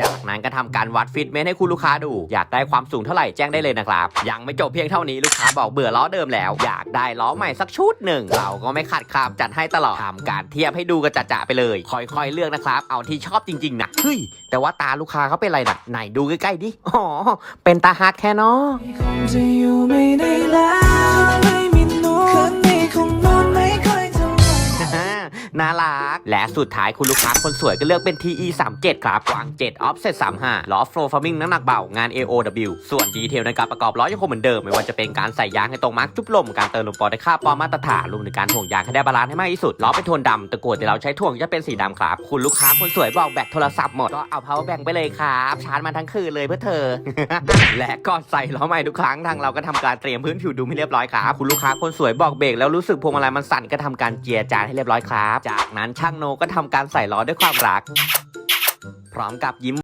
จากนั้นก็ทำการวัดฟิตเมนให้คุณลูกค้าดู อยากได้ความสูงเท่าไหร่แจ้งได้เลยนะครับ ยังไม่จบเพียงเท่านี้ลูกค้าบอกเบื่อล้อเดิมแล้ว อยากได้ล้อใหม่สักชุดหนึ่ง เราก็ไม่ขัดครับจัดให้ตลอดทำการเทียบให้ดูกันจะๆไปเลย ค่อยๆ เลือกนะครับ เอาที่ชอบจริง ๆนะเฮ้ยแต่ว่าตาลูกค้าเขาเป็นไรนะไหนดูใกล้ๆดิอ๋อเป็นตาฮักแค่เนาะ น่ารัก และสุดท้ายคุณลูกค้าคนสวยก็เลือกเป็น TE 3 7ครับกว้าง7 offset 35ล้อ flow farming น้ำหนักเบางาน AOW ส่วนดีเทลในการประกอบล้อยังคงเหมือนเดิม ไม่ว่าจะเป็นการใส่ยางให้ตรงมาร์กจุบลมการเติมลมปอได้ค่าปอมาตรฐานรวมถึงการถ่วงยางให้ได้บาลานซ์ให้มากที่สุดล้อเป็นโทนดำต่กวดแต่เราใช้ถ่วงจะเป็นสีดำครับคุณลูกค้าคนสวยบอกแบตโทรศัพท์หมดก็เอา power bank ไปเลยครับชาร์จมาทั้งคืนเลยเพื่อเธอ และก่อนใส่ล้อใหม่ทุกครั้งทางเราก็ทำการเตรียมพื้นผิวดูให้เรียบร้อยครับคุณลูกค้าคนสวยบอกเบรกแล้วรู้สึกพวงมาลัยมันสั่นก็ทำการเจียจานให้เรียบร้อยครับจากนั้นช่างโนก็ทำการใส่ล้อด้วยความรัก พร้อมกับยิ้ม